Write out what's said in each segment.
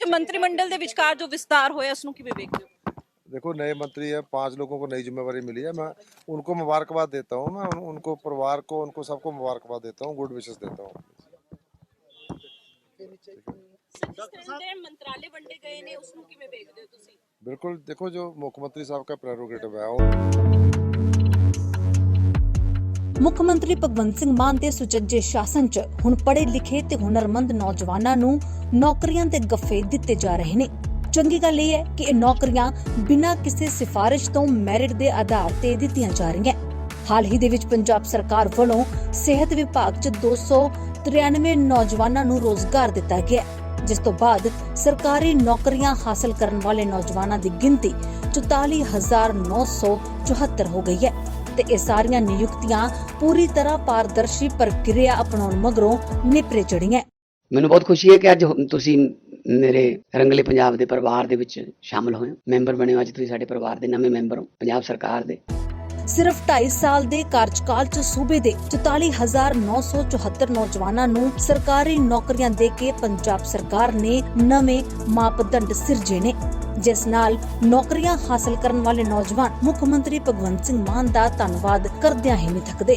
ਤੇ ਮੰਤਰੀ ਮੰਡਲ ਦੇ ਵਿਚਕਾਰ ਜੋ ਵਿਸਤਾਰ ਹੋਇਆ ਉਸ ਨੂੰ ਕਿਵੇਂ ਵੇਖਦੇ ਹੋ देखो नए मंत्री है पांच लोगों को नई जिम्मेवारी मिली है मैं उनको मुबारकबाद देता हूँ मैं उन, उनको परिवार को उनको सबको मुबारकबाद देता हूँ गुड विशेष देता हूँ ਦੇ ਮੰਤਰਾਲੇ ਵੰਡੇ ਗਏ ਨੇ ਉਸ ਨੂੰ ਕਿਵੇਂ ਵੇਖਦੇ ਹੋ ਤੁਸੀਂ बिल्कुल देखो जो मुख्यमंत्री साहब का प्रेरोगेटिव है वो ਮੁੱਖ ਮੰਤਰੀ ਭਗਵੰਤ ਸਿੰਘ ਮਾਨ ਦੇ ਸੁਚੱਜੇ ਸ਼ਾਸਨ 'ਚ ਹੁਣ ਪੜ੍ਹੇ ਲਿਖੇ ਤੇ ਹੁਨਰਮੰਦ ਨੌਜਵਾਨਾਂ ਨੂੰ ਨੌਕਰੀਆਂ ਦੇ ਗੱਫੇ ਦਿੱਤੇ ਜਾ ਰਹੇ ਨੇ। ਚੰਗੀ ਗੱਲ ਇਹ ਹੈ ਕਿ ਇਹ ਨੌਕਰੀਆਂ ਬਿਨਾਂ ਕਿਸੇ ਸਿਫਾਰਿਸ਼ ਤੋਂ ਮੈਰਿਟ ਦੇ ਆਧਾਰ ਤੇ ਦਿੱਤੀਆਂ ਜਾ ਰਹੀਆਂ। ਹਾਲ ਹੀ ਦੇ ਵਿੱਚ ਪੰਜਾਬ ਸਰਕਾਰ ਵੱਲੋਂ ਸਿਹਤ ਵਿਭਾਗ 'ਚ 293 ਨੌਜਵਾਨਾਂ ਨੂੰ ਰੋਜ਼ਗਾਰ ਦਿੱਤਾ ਗਿਆ ਜਿਸ ਤੋਂ ਬਾਅਦ ਸਰਕਾਰੀ ਨੌਕਰੀਆਂ ਹਾਸਲ ਕਰਨ ਵਾਲੇ ਨੌਜਵਾਨਾਂ ਦੀ ਗਿਣਤੀ 44974 ਹੋ ਗਈ ਹੈ ਤੇ ਇਹ ਸਾਰੀਆਂ ਨਿਯੁਕਤੀਆਂ ਪੂਰੀ ਤਰ੍ਹਾਂ ਪਾਰਦਰਸ਼ੀ ਪ੍ਰਕਿਰਿਆ ਅਪਣਾਉਣ ਮਗਰੋਂ ਨਿਪਰੇ ਚੜੀਆਂ ਮੈਨੂੰ ਬਹੁਤ ਖੁਸ਼ੀ ਹੈ ਕਿ ਅੱਜ ਤੁਸੀਂ ਮੇਰੇ ਰੰਗਲੇ ਪੰਜਾਬ ਦੇ ਪਰਿਵਾਰ ਦੇ ਵਿੱਚ ਸ਼ਾਮਲ ਹੋਏ ਮੈਂਬਰ ਬਣੇ ਹੋ ਅੱਜ ਤੁਸੀਂ ਸਾਡੇ ਪਰਿਵਾਰ ਦੇ ਨਵੇਂ ਮੈਂਬਰ ਹੋ, ਪੰਜਾਬ ਸਰਕਾਰ ਦੇ। ਸਿਰਫ 2.5 ਸਾਲ ਦੇ ਕਾਰਜਕਾਲ 'ਚ ਸੂਬੇ ਦੇ 44974 ਨੌਜਵਾਨਾਂ ਨੂੰ ਸਰਕਾਰੀ ਨੌਕਰੀਆਂ ਦੇ ਕੇ ਪੰਜਾਬ ਸਰਕਾਰ ਨੇ ਨਵੇਂ ਮਾਪਦੰਡ ਸਿਰਜੇ ਨੇ, ਜਿਸ ਨਾਲ ਨੌਕਰੀਆਂ ਹਾਸਲ ਕਰਨ ਵਾਲੇ ਨੌਜਵਾਨ ਮੁੱਖ ਮੰਤਰੀ ਭਗਵੰਤ ਸਿੰਘ ਮਾਨ ਦਾ ਧੰਨਵਾਦ ਕਰਦਿਆਂ ਹੀ ਨਹੀਂ ਥੱਕਦੇ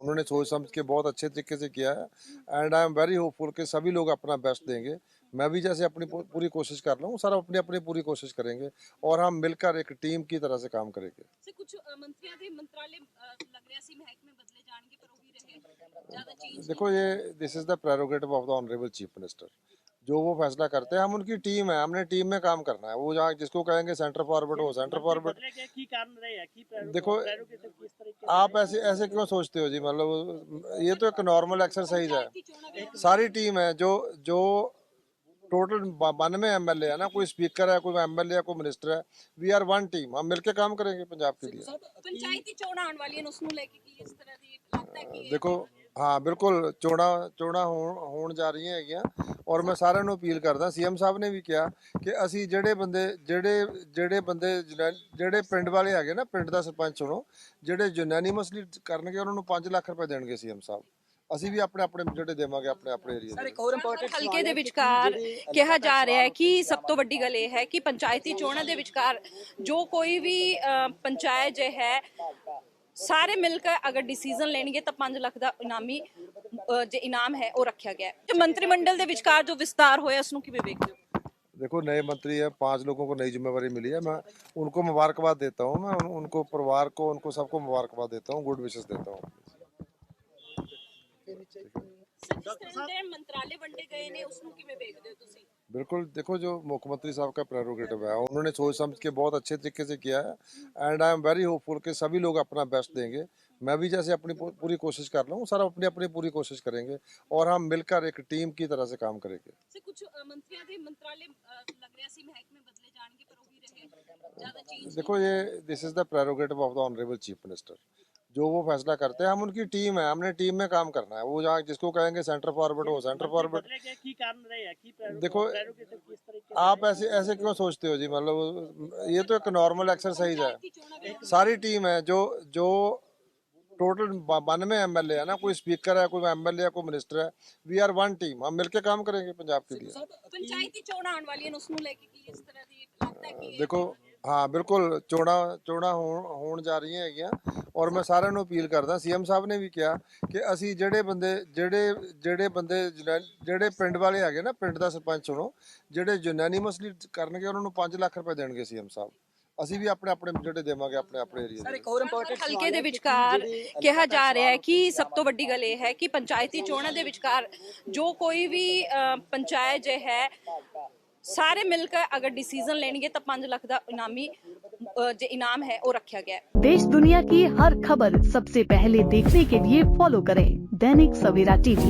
उन्होंने सोच समझ के बहुत अच्छे तरीके से किया है। And I am very hopeful कि सभी लोग अपना बेस्ट देंगे। मैं भी जैसे अपनी पूरी कोशिश कर रहा हूँ सर अपनी अपनी पूरी कोशिश करेंगे और हम मिलकर एक टीम की तरह से काम करेंगे। से कुछ मंत्रालय लग में बदले जाएँगे पर वो भी रहे देखो ये this is the prerogative of the honourable chief minister जो वो फैसला करते हैं हम उनकी टीम है हमने टीम में काम करना है। वो जहाँ जिसको कहेंगे सेंटर फॉरवर्ड हो सेंटर फॉरवर्ड देखो आप ऐसे ऐसे क्यों सोचते हो जी? मतलब ये तो एक नॉर्मल एक्सरसाइज है। सारी टीम है जो जो टोटल बानवे एम एल है ना कोई स्पीकर है कोई एम एल ए कोई मिनिस्टर है वी आर वन टीम हम मिलकर काम करेंगे पंजाब के लिए। पंचायती चोणां आने वाली हैं उसको लेके कि इस तरह दी देखो ਹਾਂ ਬਿਲਕੁਲ ਚੋਣਾਂ ਚੋਣਾਂ ਹੋਣ ਹੋਣ ਜਾ ਰਹੀਆਂ ਹੈਗੀਆਂ ਔਰ ਮੈਂ ਸਾਰਿਆਂ ਨੂੰ ਅਪੀਲ ਕਰਦਾ ਸੀਐਮ ਸਾਹਿਬ ਨੇ ਵੀ ਕਿਹਾ ਕਿ ਅਸੀਂ ਜਿਹੜੇ ਬੰਦੇ ਜਿਹੜੇ ਜਿਹੜੇ ਬੰਦੇ ਜਿਹੜੇ ਪਿੰਡ ਵਾਲੇ ਹੈਗੇ ਨਾ ਪਿੰਡ ਦਾ ਸਰਪੰਚ ਚੁਣੋ ਜਿਹੜੇ ਯੂਨੈਨਿਮਸਲੀ ਕਰਨਗੇ ਉਹਨਾਂ ਨੂੰ 5 ਲੱਖ ਰੁਪਏ ਦੇਣਗੇ ਸੀਐਮ ਸਾਹਿਬ ਅਸੀਂ ਵੀ ਆਪਣੇ ਆਪਣੇ ਜਿਹੜੇ ਦੇਵਾਂਗੇ ਆਪਣੇ ਆਪਣੇ ਏਰੀਆ ਦੇ ਵਿੱਚ। ਹੋਰ ਇੰਪੋਰਟੈਂਟ ਹਲਕੇ ਦੇ ਵਿਚਕਾਰ ਕਿਹਾ ਜਾ ਰਿਹਾ ਹੈ ਕਿ ਸਭ ਤੋਂ ਵੱਡੀ ਗੱਲ ਇਹ ਹੈ ਕਿ ਪੰਚਾਇਤੀ ਚੋਣਾਂ ਦੇ ਵਿਚਕਾਰ ਜੋ ਕੋਈ ਵੀ ਪੰਚਾਇਤ ਜੇ ਹੈ ਸਾਰੇ ਮਿਲ ਕੇ ਅਗਰ ਡਿਸੀਜਨ ਲੈਣਗੇ ਤਾਂ 5 ਲੱਖ ਦਾ ਇਨਾਮੀ ਅ, ਜੇ ਇਨਾਮ ਹੈ ਉਹ ਰੱਖਿਆ ਗਿਆ ਹੈ ਤੇ ਮੰਤਰੀ ਮੰਡਲ ਦੇ ਵਿਚਕਾਰ ਜੋ ਵਿਸਤਾਰ ਹੋਇਆ ਉਸ ਨੂੰ ਕਿਵੇਂ ਵੇਖਦੇ ਹੋ देखो नए मंत्री है पांच लोगों को नई जिम्मेवारी मिली है मैं उनको मुबारकबाद देता हूँ मैं उन, उनको परिवार को उनको सबको मुबारकबाद देता हूँ गुड विशेष देता हूँ ਦੇ ਮੰਤਰਾਲੇ ਵੰਡੇ ਗਏ ਨੇ ਉਸ ਨੂੰ ਕਿਵੇਂ ਵੇਖਦੇ ਹੋ ਤੁਸੀਂ बिल्कुल देखो जो मुख्यमंत्री साहब का प्रेरोगेटिव है उन्होंने सोच समझ के बहुत अच्छे तरीके से किया है and I am very hopeful कि सभी लोग अपना बेस्ट देंगे मैं भी जैसे अपनी पू- पूरी कोशिश कर रहा हूँ सर अपनी अपनी पूरी कोशिश करेंगे और हम मिलकर एक टीम की तरह से काम करेंगे ਸੇ ਕੁਝ ਮੰਤਰੀਆਂ ਦੇ ਮੰਤਰਾਲੇ ਲੱਗ ਰਿਹਾ ਸੀ ਮਹਿਕਮੇ ਬਦਲੇ ਜਾਣਗੇ ਪਰ ਉਹ ਵੀ ਰਹੇ ਜ਼ਿਆਦਾ ਚੇਂਜ देखो ये this is the prerogative of the honourable chief minister जो वो फैसला करते हैं हम उनकी टीम है हमने टीम में काम करना है वो जहाँ जिसको कहेंगे सेंटर फॉरवर्ड हो सेंटर फॉरवर्ड देखो आप ऐसे ऐसे क्यों सोचते हो जी मतलब ये तो एक नॉर्मल एक्सरसाइज है सारी टीम है जो जो टोटल बानवे एम एल ए है ना कोई स्पीकर है कोई एम एल ए कोई मिनिस्टर है वी आर वन टीम हम मिलकर काम करेंगे पंजाब के लिए देखो ਹੈ ਬਿਲਕੁਲ ਚੋਣਾਂ ਚੋਣਾਂ ਹੋਣ ਹੋਣ ਜਾ ਰਹੀਆਂ ਹੈਗੀਆਂ ਔਰ ਮੈਂ ਸਾਰਿਆਂ ਨੂੰ ਅਪੀਲ ਕਰਦਾ ਸੀਐਮ ਸਾਹਿਬ ਨੇ ਵੀ ਕਿਹਾ ਕਿ ਅਸੀਂ ਜਿਹੜੇ ਬੰਦੇ ਜਿਹੜੇ ਜਿਹੜੇ ਬੰਦੇ ਜਿਹੜੇ ਪਿੰਡ ਵਾਲੇ ਹੈਗੇ ਨਾ ਪਿੰਡ ਦਾ ਸਰਪੰਚ ਚੁਣੋ ਜਿਹੜੇ ਯੂਨੈਨਿਮਸਲੀ ਕਰਨਗੇ ਉਹਨਾਂ ਨੂੰ 5 ਲੱਖ ਰੁਪਏ ਦੇਣਗੇ ਸੀਐਮ ਸਾਹਿਬ ਅਸੀਂ ਵੀ ਆਪਣੇ ਆਪਣੇ ਜਿਹੜੇ ਦੇਵਾਂਗੇ ਆਪਣੇ ਆਪਣੇ ਏਰੀਆ ਦੇ ਵਿੱਚ। ਹੋਰ ਇੰਪੋਰਟੈਂਟ ਹਲਕੇ ਦੇ ਵਿਚਕਾਰ ਕਿਹਾ ਜਾ ਰਿਹਾ ਹੈ ਕਿ ਸਭ ਤੋਂ ਵੱਡੀ ਗੱਲ ਇਹ ਹੈ ਕਿ ਪੰਚਾਇਤੀ ਚੋਣਾਂ ਦੇ ਵਿਚਕਾਰ ਜੋ ਕੋਈ ਵੀ ਪੰਚਾਇਤ ਜੇ ਹੈ ਸਾਰੇ ਮਿਲ ਕੇ ਅਗਰ ਡਿਸੀਜਨ ਲੈਣਗੇ ਤਾਂ 5 ਲੱਖ ਦਾ ਇਨਾਮੀ ਅ, ਜੇ ਇਨਾਮ ਹੈ ਉਹ ਰੱਖਿਆ ਗਿਆ ਹੈ देश दुनिया की हर खबर सबसे पहले देखने के लिए फॉलो करें Dainik Savera TV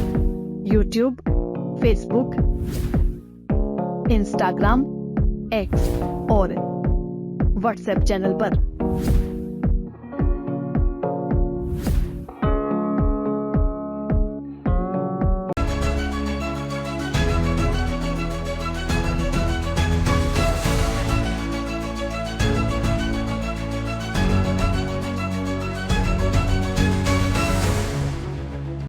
YouTube Facebook Instagram X और व्हाट्सएप चैनल पर।